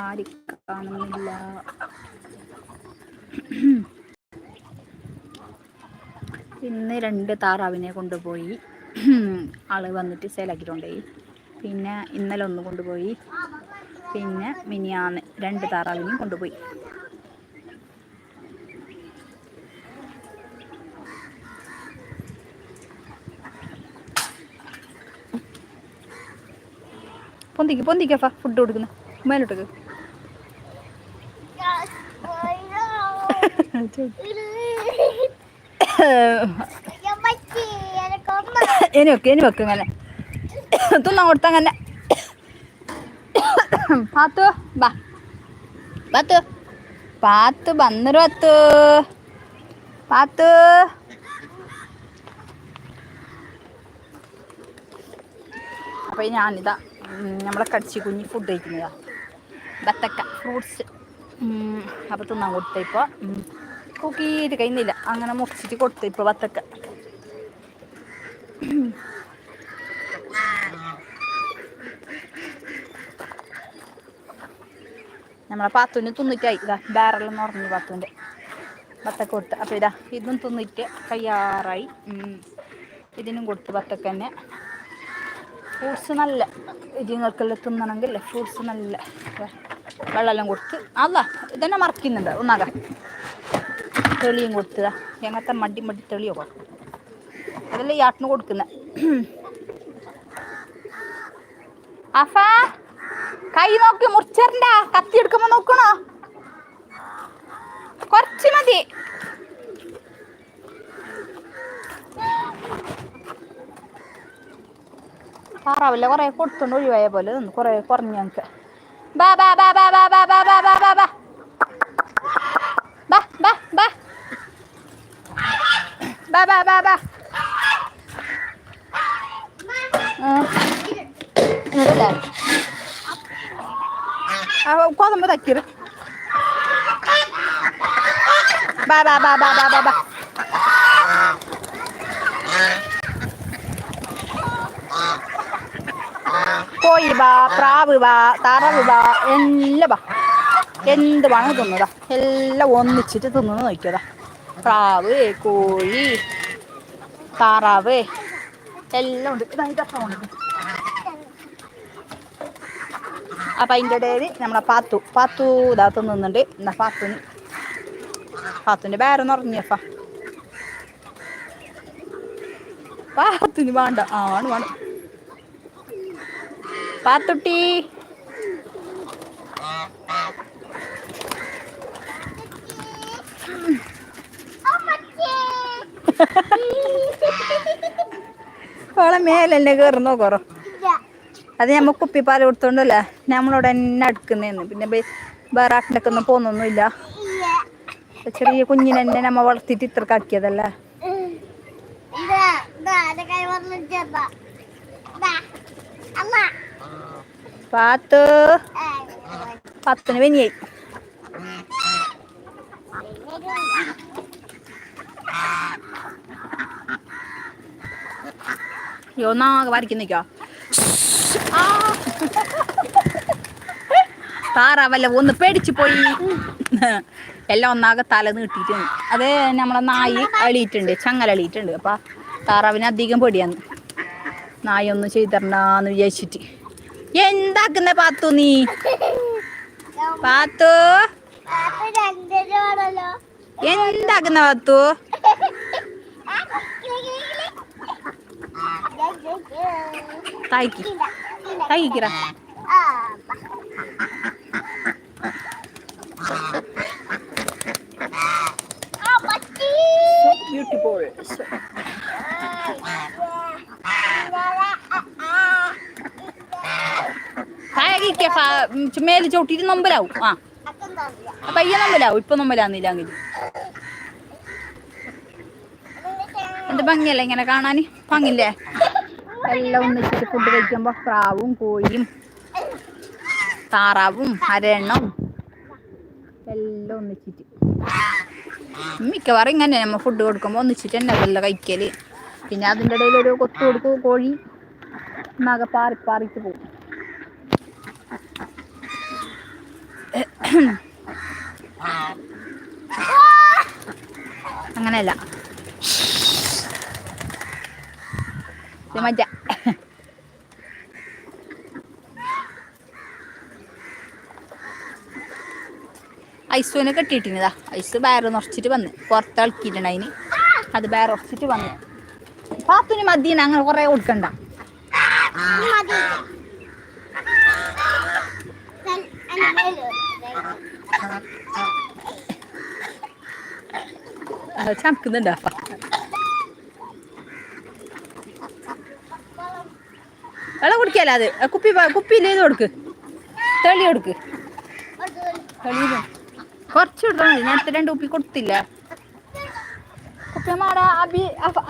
ആരി കാണുന്നില്ല ഇന്ന് രണ്ട് താറാവിനെ കൊണ്ടുപോയി. ആൾ വന്നിട്ട് സേലാക്കിയിട്ടുണ്ടായി പിന്നെ ഇന്നലെ ഒന്ന് കൊണ്ടുപോയി. പിന്നെ മിനിയാന്ന് രണ്ട് താറാവിനെയും കൊണ്ടുപോയി. പൊന്തിക്ക് പൊന്തിക്കഫ ഫുഡ് കൊടുക്കുന്നു. മേലോട്ടേക്ക് ഇനി വെക്ക് ഇനി വെക്ക് ഇങ്ങനെ. തിന്നാൻ കൊടുത്ത അങ്ങനെ. പാത്തു ബാ. പാത്തു. പാത്തു വന്നൊരു പത്തു. പാത്തു. അപ്പോൾ ഞാനിതാ നമ്മളെ കടിച്ച് കുഞ്ഞി ഫുഡ് കഴിക്കുന്നതാ. ബത്തക്ക ഫ്രൂട്ട്സ് അപ്പോൾ തിന്നാൻ കൊടുത്ത ഇപ്പോൾ കുക്കിയിട്ട് കഴിഞ്ഞില്ല. അങ്ങനെ മുറിച്ചിട്ട് കൊടുത്തു ഇപ്പോൾ വത്തക്ക. നമ്മളെ പാത്തുവിന് തിന്നിട്ടായി ഇതാ ബാറെല്ലാം നിറഞ്ഞു പാത്തുവിന്റെ വത്തക്ക കൊടുത്ത്. അപ്പോൾ ഇതാ ഇതും തിന്നിട്ട് കയ്യാറായി ഉം. ഇതിനും കൊടുത്ത് വത്തക്ക തന്നെ. ഫ്രൂട്ട്സ് നല്ല. ഇതിങ്ങൾക്കെല്ലാം തിന്നണമെങ്കിൽ ഫ്രൂട്ട്സ് നല്ല വെള്ളമെല്ലാം കൊടുത്ത്. അല്ല ഇതന്നെ മറക്കുന്നുണ്ട്. ഒന്നാക. തെളിയും കൊടുത്തതാ. എങ്ങനത്തെ മടി മടി തെളിയോ? കൊടുക്കും അതെല്ലാം ഈ ആട്ടിന് കൊടുക്കുന്നത് അഫ കൈ നോക്കി മുറിച്ചരണ്ട. കത്തി എടുക്കുമ്പോ നോക്കണോ? കൊറച്ച് മതി. താറാവില്ല കുറെ കൊടുത്തോണ്ട് ഒഴിവായ പോലെ നിന്ന് കുറെ കുറഞ്ഞു ഞങ്ങക്ക്. ബാ ബാ ബാ ബാ ബാ ബാ ബാ ബാ ബാ ബാ. ബാ ബാ ബാ. ബാ ബാ ബാ ബാ. കോതമ്പ് തക്കിറ് ബാ ബാ ബാ ബാ ബാ ബാ ബാ. കോഴി ബാ പ്രാവ് ബാ താറാവ് ബാ എല്ലാം ബാ. എന്ത് വേണം തിന്നതാ എല്ലാം ഒന്നിച്ചിട്ട് തിന്നു നോക്കിയതാ. പ്രാവ് കോഴി താറാവ് എല്ലാം ഉണ്ട്. ഇതായിട്ട് ഫോണുണ്ട് അപ്പം അതിന്റെ ഇടയിൽ നമ്മളെ പാത്തു. പാത്തു ഇതാത്ത് നിന്നുണ്ട് എന്നാ പാത്തുന്. പാത്തുന്റെ വേറെ ഉറങ്ങിയപ്പാ പാത്തുന് വേണ്ട. ആണ് വേണം പാത്തുട്ടി. ഓളെ മേലല്ലേ കയറുന്നോ കുറോ? അത് നമ്മ കുപ്പിപ്പാൽ കൊടുത്തോണ്ടല്ലേ നമ്മളോട് തന്നെ അടുക്കുന്നേന്ന്. പിന്നെ ബേ- വേറെ ആട്ടിനൊക്കെ ഒന്നും പോന്നൊന്നുമില്ല. ചെറിയ കുഞ്ഞിനെ തന്നെ നമ്മ ഇത്ര ഇത്രക്കാക്കിയതല്ലേ പാത്ത്. പത്തിന് വെഞ്ഞായി യോ നാഗ വരയ്ക്കുന്നിക്കോ താറാവല്ല ഒന്ന് പേടിച്ചു പോയി. എല്ലാം ഒന്നാകെ തല നീട്ടിട്ടുണ്ട് അത് നമ്മളെ നായി അളിയിട്ടുണ്ട് ചങ്ങല അളിയിട്ടുണ്ട്. അപ്പൊ താറാവിന് അധികം പേടിയാന്ന് നായി ഒന്ന് ചെയ്തരണാന്ന് വിചാരിച്ചിട്ട്. എന്താക്കുന്ന പാത്തു നീ? പാത്തു? എന്താക്കുന്ന പാത്തു? തായ്ക്ക്. തായ്ക്കിറ ബ്യൂട്ടിഫുൾ താഴെ മേൽ ചവിട്ടിട്ട് നൊമ്പലാവും ആ. പയ്യ നൊമ്പലാവും ഇപ്പൊ നൊമ്പലാന്നില്ല അങ്ങനെ എന്ത് ഭംഗിയല്ലേ ഇങ്ങനെ കാണാൻ ഭംഗില്ലേ എല്ലാം ഒന്നിച്ചിട്ട് ഫുഡ് കഴിക്കുമ്പോ പ്രാവും കോഴിയും താറാവും അരയണ്ണവും എല്ലാം ഒന്നിച്ചിട്ട്. മിക്കവാറും ഇങ്ങനെ നമ്മ ഫുഡ് കൊടുക്കുമ്പോൾ ഒന്നിച്ചിട്ട് തന്നെ അതെല്ലാം കഴിക്കൽ. പിന്നെ അതിന്റെ ഇടയിൽ ഒരു കൊത്തു കൊടുക്കും കോഴി നഗ പാറി പാറിച്ച് പോകും. അങ്ങനെയല്ല. ഇത് ഐസുവിനെ കെട്ടിയിട്ടിരുന്നതാ ഐസ് ബയറ് നിറച്ചിട്ട് വന്ന്. പുറത്ത് ഇളക്കിയിട്ടുണ്ട് അതിന്. അത് ബയർ ഉറച്ചിട്ട് വന്ന്. പാത്തുന് മതിയെന്ന് അങ്ങനെ കുറേ കൊടുക്കണ്ട. ചമക്കുന്നുണ്ട് വെള്ളം കുടിക്കാലോ അത്? കുപ്പി കുപ്പിയിൽ ഇത് കൊടുക്ക്. തെളി കൊടുക്ക്. തെളി കുറച്ച് കൊടുത്താൽ മതി നേരത്തെ രണ്ട് കുപ്പി കൊടുത്തില്ല. കുപ്പിമാട അബി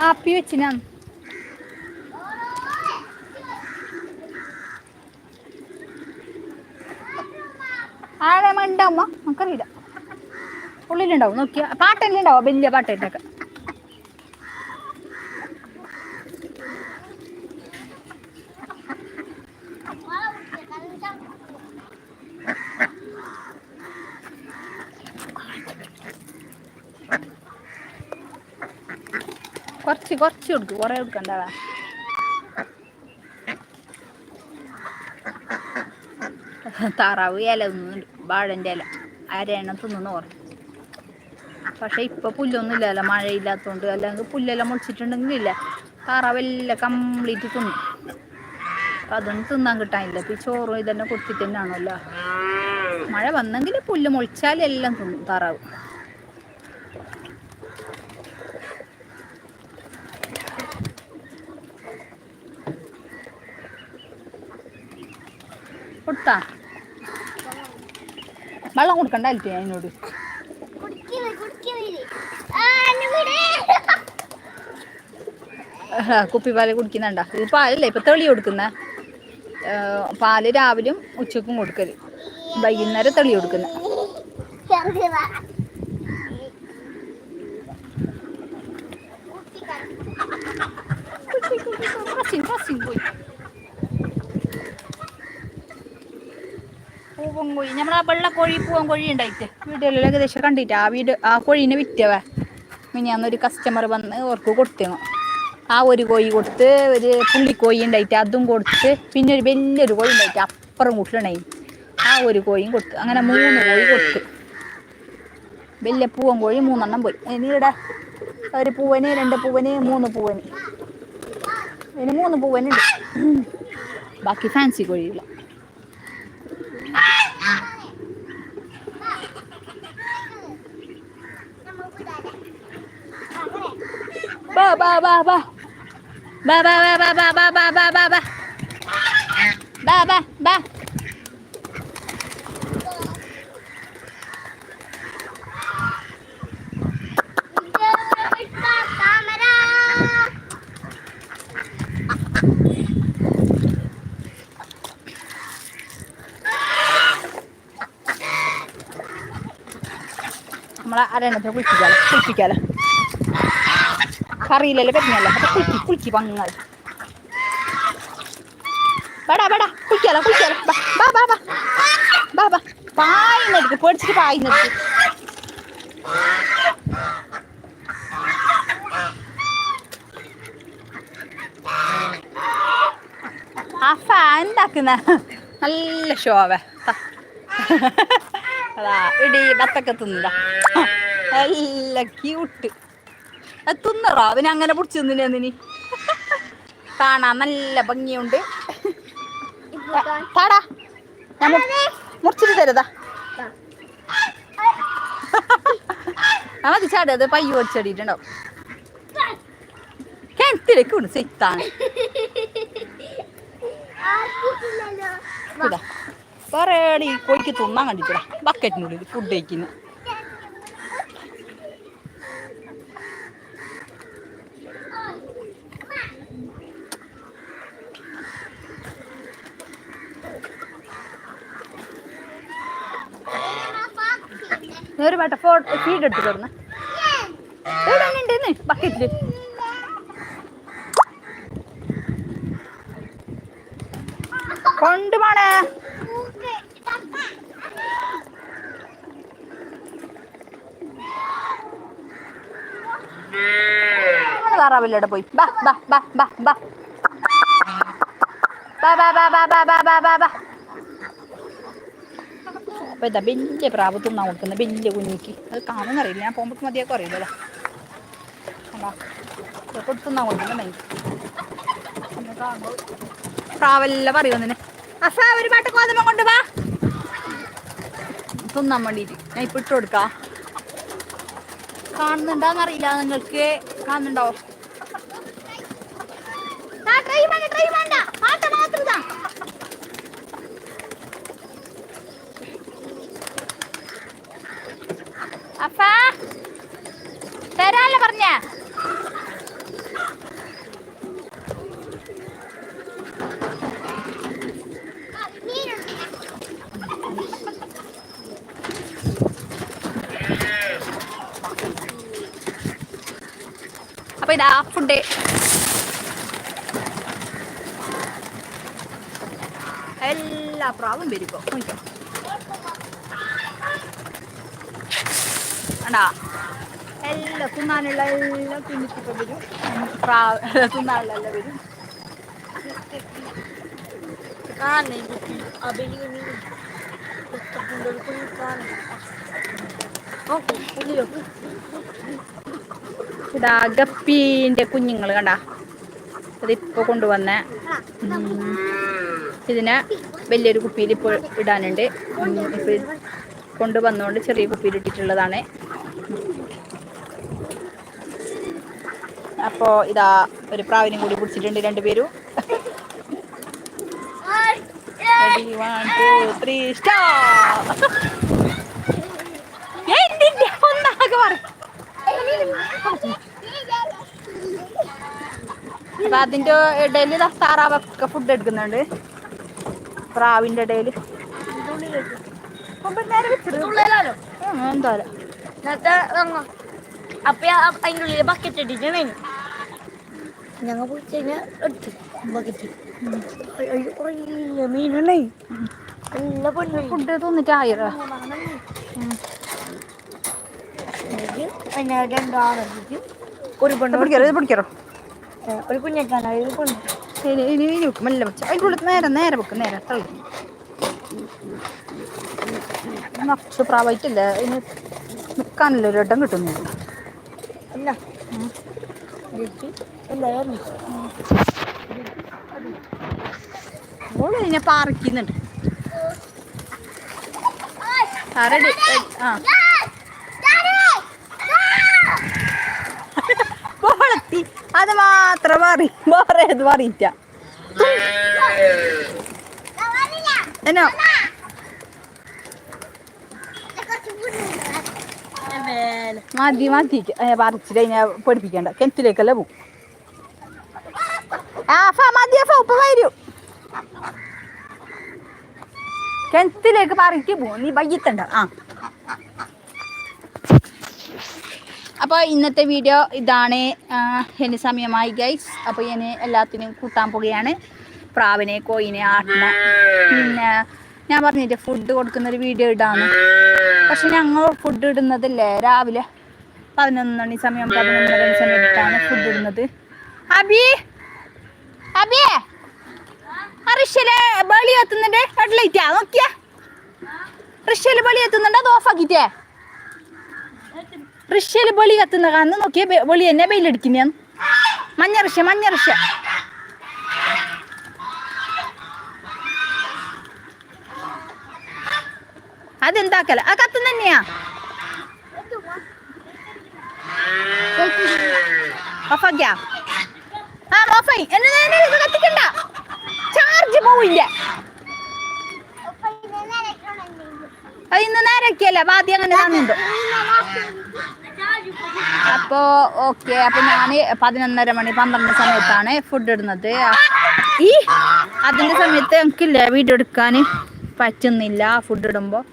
ആപ്പി വെച്ചിനാ. ആളെ മണ്ടാവുമ്പോ? നമുക്കറിയില്ല. ഉള്ളിലുണ്ടാവും. നോക്കിയാ പാട്ടെല്ലാം ഉണ്ടാവും? വലിയ പാട്ടേറ്റൊക്കെ കുറച്ച് കുറച്ച് കൊടുക്കും കുറേ കൊടുക്കണ്ടതാ താറാവ് ഇല തിന്നുന്നുണ്ട് വാഴന്റെ ഇല. അരയണം തിന്നുന്നു പറഞ്ഞു പക്ഷെ ഇപ്പൊ പുല്ലൊന്നും ഇല്ലല്ലോ മഴയില്ലാത്തോണ്ട്. അല്ലെങ്കിൽ പുല്ലെല്ലാം മുളിച്ചിട്ടുണ്ടെങ്കിൽ ഇല്ല താറാവെല്ലാം കംപ്ലീറ്റ് തിന്നു. അതൊന്നും തിന്നാൻ കിട്ടാനില്ല. ഇപ്പൊ ചോറും ഇതന്നെ കൊടുത്തിട്ട് തന്നെയാണല്ലോ. മഴ വന്നെങ്കിൽ പുല്ല് മുളിച്ചാലെല്ലാം തിന്നും താറാവ്. കൊടുത്താ. വെള്ളം കൊടുക്കണ്ടായില്ലേ അതിനോട്? കുപ്പി പാൽ കുടിക്കുന്നുണ്ട. ഇത് പാലല്ലേ ഇപ്പൊ തെളി കൊടുക്കുന്ന? പാൽ രാവിലെയും ഉച്ചക്കും കൊടുക്കൽ. വൈകുന്നേരം തെളി കൊടുക്കുന്ന. പൂവൻ കോഴി നമ്മളെ വെള്ള കോഴി പൂവൻ കോഴി ഉണ്ടായിട്ട്. വീഡിയോയിൽ ഏകദേശം കണ്ടിട്ട് ആ വീട് ആ കോഴീനെ വിറ്റവേ. മിനിയാന്നൊരു കസ്റ്റമർ വന്ന് അവർക്ക് കൊടുത്തേങ്ങോ ആ ഒരു കോഴി കൊടുത്ത് ഒരു പുള്ളിക്കോഴി ഉണ്ടായിട്ട് അതും കൊടുത്ത് പിന്നെ ഒരു വലിയൊരു കോഴി ഉണ്ടായിട്ട് അപ്പുറം കൂട്ടിലുണ്ടായി ആ ഒരു കോഴിയും കൊടുത്ത്. അങ്ങനെ മൂന്ന് കോഴി കൊടുത്ത്. വലിയ പൂവൻ കോഴി മൂന്നെണ്ണം പോയി. ഇനി ഇവിടെ ഒരു പൂവന് രണ്ട് പൂവന് മൂന്ന് പൂവന്. ഇനി മൂന്ന് പൂവനുണ്ട്. ബാക്കി ഫാൻസി കോഴിയില്ല ബാ ബാ ബാ ബാ ബാ ബാ ബാ ബാ ബാ ബാ ബാ ബാ ബാ ബാ ബാ ബാ ബാ നമ്മളെ അരണത്തെ കുളിപ്പിക്കാലോ കുളിപ്പിക്കാലോ കറിയിലല്ലേ പറ്റുന്നല്ലോ അപ്പൊ കുളിക്കി കുളിക്കി പങ്ങൾ ബടാ ബടാ കുളിക്കാലോ കുളിക്കാലോ. ബാ ബാ ബാ ബാ ബാ പായുന്നെടുക്ക് പേടിച്ചിട്ട് പായുന്നെടുക്ക് ആ ഫാൻ ഉണ്ടാക്കുന്ന നല്ല ശോഭ അതാ ഇടി ബത്തൊക്കെ തിന്നതാ. നല്ല ക്യൂട്ട് അത് തിന്നറോ? അവന് അങ്ങനെ പിടിച്ചു നിന്നിനി കാണാൻ നല്ല ഭംഗിയുണ്ട്. താടാ. ഞാൻ മുറിച്ചിട്ട് തരുതാ ആ മതി ചാടി. അത് പയ്യ ഓടിച്ചടിയിട്ടുണ്ടാവും കിണറ്റിലേക്ക് വിടും സെത്താണ് ഈ കോഴിക്ക് തിന്നാൻ കണ്ടിട്ടില്ല. ബക്കറ്റിനുള്ളിൽ ഫുഡ് കഴിക്കുന്നു. ഒരു വട്ട ഫീഡ് എടുത്ത് തുടർന്ന് എവിടെ ബക്കറ്റിൽ കൊണ്ട് പോണേ താറാവില്ലട പോയി ബാ ബാ ബാ ബാ ബാ ബാ ബാ ബാ ബാ ബാ ബാ ബാ ബാ ബാ അപ്പൊ ഇതാ വലിയ പ്രാവ് തിന്നാൻ കൊടുക്കുന്നത് വലിയ കുഞ്ഞിക്ക്. അത് കാണുന്നറിയില്ല ഞാൻ പോകുമ്പോൾ മതിയൊക്കെ അറിയില്ലല്ലോ. കണ്ടാ? ഇതൊക്കെ തിന്നാൻ കൊടുക്കുന്നുണ്ടെങ്കിൽ പ്രാവെല്ലാം പറയുമെന്നെ അസാ ഒരു പാട്ട് കോതമ കൊണ്ട് വാ. തിന്നാൻ വേണ്ടിയിട്ട്. ഞാൻ ഇപ്പൊ ഇട്ട് കൊടുക്കാം. കാണുന്നുണ്ടോന്നറിയില്ല നിങ്ങൾക്ക്. കാണുന്നുണ്ടോ ദാ try വേണ്ട, try വേണ്ട. പാട്ട മാത്രം ഇതാ. അപ്പാ. തരാല്ലേ പറഞ്ഞ. അപ്പൊ ഇതാ ഫുഡ് എല്ലാ പ്രാവും വരും ഇപ്പൊ. നോക്കിക്കോ അണ്ടാ എല്ലാം തിന്നാനുള്ള എല്ലാം തിന്നിട്ടിപ്പോ വരും. പ്രാവ് തിന്നാനുള്ള വരും. ഇതാ ഗപ്പീന്റെ കുഞ്ഞുങ്ങൾ കണ്ട? ഇതിപ്പോ കൊണ്ടുവന്ന. ഇതിനെ വലിയൊരു കുപ്പിയിൽ ഇപ്പോൾ ഇടാനുണ്ട്. ഉം, ഇപ്പൊ ഇത് കൊണ്ടുവന്നുകൊണ്ട് ചെറിയ കുപ്പിയിൽ ഇട്ടിട്ടുള്ളതാണ്. അപ്പോ ഇതാ ഒരു പ്രാവിനും കൂടി പിടിച്ചിട്ടുണ്ട് രണ്ടുപേരും. എന്തിന്റെ ഒന്നാകെ പറയും അതിന്റെ ഇടയിൽ താറാവൊക്കെ ഫുഡ് എടുക്കുന്നുണ്ട്. പ്രാവിന്റെ ഇടയിൽ എന്തായാലും. അപ്പൊ അതിന്റെ ഉള്ളിൽ ബക്കറ്റ് ഇട്ടിട്ടുണ്ടായിരുന്നു ഞങ്ങൾ പോയിട്ട് എടുത്ത് ബക്കറ്റ് മീനുണ്ടേ നല്ല പൊന്നു. ഫുഡ് തിന്നിട്ടായിരോ? അതിനെ രണ്ടാണെന്നിട്ട് ഒരു പെണ്ണ് പിടിക്കാറോ ഇത് പിടിക്കാറോ ഒരു കുഞ്ഞേക്കാണ് ഒരു പെണ്ണ്. ഇനി ഇനി ഇനി വെക്കും മെല്ലെ വെച്ച്. അതിന്റെ ഉള്ളിൽ നേരെ നേരെ വെക്കും നേരെ തള്ളി നക്ഷ പ്രാവായിട്ടില്ല? ഇനി നിൽക്കാനല്ലോ ഒരു ഇടം കിട്ടുന്നില്ല അല്ല. ഓൾ ഇതിനെ പാറിക്കുന്നുണ്ട് ആ റെഡി ആ. വളർത്തി അത് മാത്രം മാറി വേറെ അത് മാറിയിട്ട എന്നോ? മതി മതി പറിച്ചിട്ട് അതിനെ പഠിപ്പിക്കണ്ട. കിണറ്റിലേക്കല്ലേ പോവും ആ ഫ മതി ഫ ഉപ്പ വരൂ കിണറ്റിലേക്ക് പറിക്ക് പോകും നീ വൈകിത്തണ്ട ആ. അപ്പോൾ ഇന്നത്തെ വീഡിയോ ഇതാണ്. എന്റെ സമയമായി ഗൈസ് അപ്പോൾ ഇനി എല്ലാത്തിനും കൂട്ടാൻ പോവുകയാണ്. പ്രാവിനെ കോയിനെ ആട്ടിനെ. പിന്നെ ഞാൻ പറഞ്ഞിട്ട് ഫുഡ് കൊടുക്കുന്ന ഒരു വീഡിയോ ഇടാന്ന്. പക്ഷെ ഞങ്ങൾ ഫുഡ് ഇടുന്നതല്ലേ രാവിലെ പതിനൊന്ന് മണി സമയം പതിനൊന്നര മണി സമയത്താണ് ഫുഡ് ഇടുന്നത്. അബി! അബിയേ റിഷ്യൽ ബളി എത്തുന്നുണ്ട് റെഡ് ലൈറ്റാ നോക്കിയാ. റിഷ്യൽ ബളി എത്തുന്നുണ്ട് അത് ഓഫാക്കിട്ടേ റിഷ്യൽ ബളി കത്തുന്ന കാണുന്ന നോക്കിയ ബളി തന്നെ വെയിലടിക്കുന്ന മഞ്ഞ റിഷ്യ മഞ്ഞ റിഷ്യ അതെന്താക്കല? ആ കത്തുന്ന തന്നെയാ. ഓഫാക്കിയാ ആ ചാർജ് പോവില്ല. ഇന്ന് നേരൊക്കെയല്ല? ആദ്യം അങ്ങനെ തന്നിട്ടുണ്ട് അപ്പോ ഓക്കെ അപ്പൊ ഞാൻ പതിനൊന്നര മണി പന്ത്രണ്ട് സമയത്താണ് ഫുഡ് ഇടുന്നത്. ഈ അതിന്റെ സമയത്ത് എനിക്കില്ല വീഡിയോ എടുക്കാൻ പറ്റുന്നില്ല ഫുഡ് ഇടുമ്പോൾ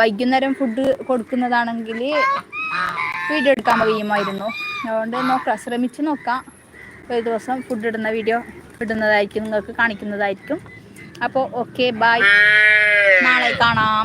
വൈകുന്നേരം ഫുഡ് കൊടുക്കുന്നതാണെങ്കിൽ വീഡിയോ എടുക്കാൻ കഴിയുമായിരുന്നു അതുകൊണ്ട് നോക്കാം ശ്രമിച്ചു നോക്കാം. ഒരു ദിവസം ഫുഡ് ഇടുന്ന വീഡിയോ ഇടുന്നതായിരിക്കും നിങ്ങൾക്ക് കാണിക്കുന്നതായിരിക്കും. അപ്പോൾ ഓക്കെ ബൈ നാളെ കാണാം.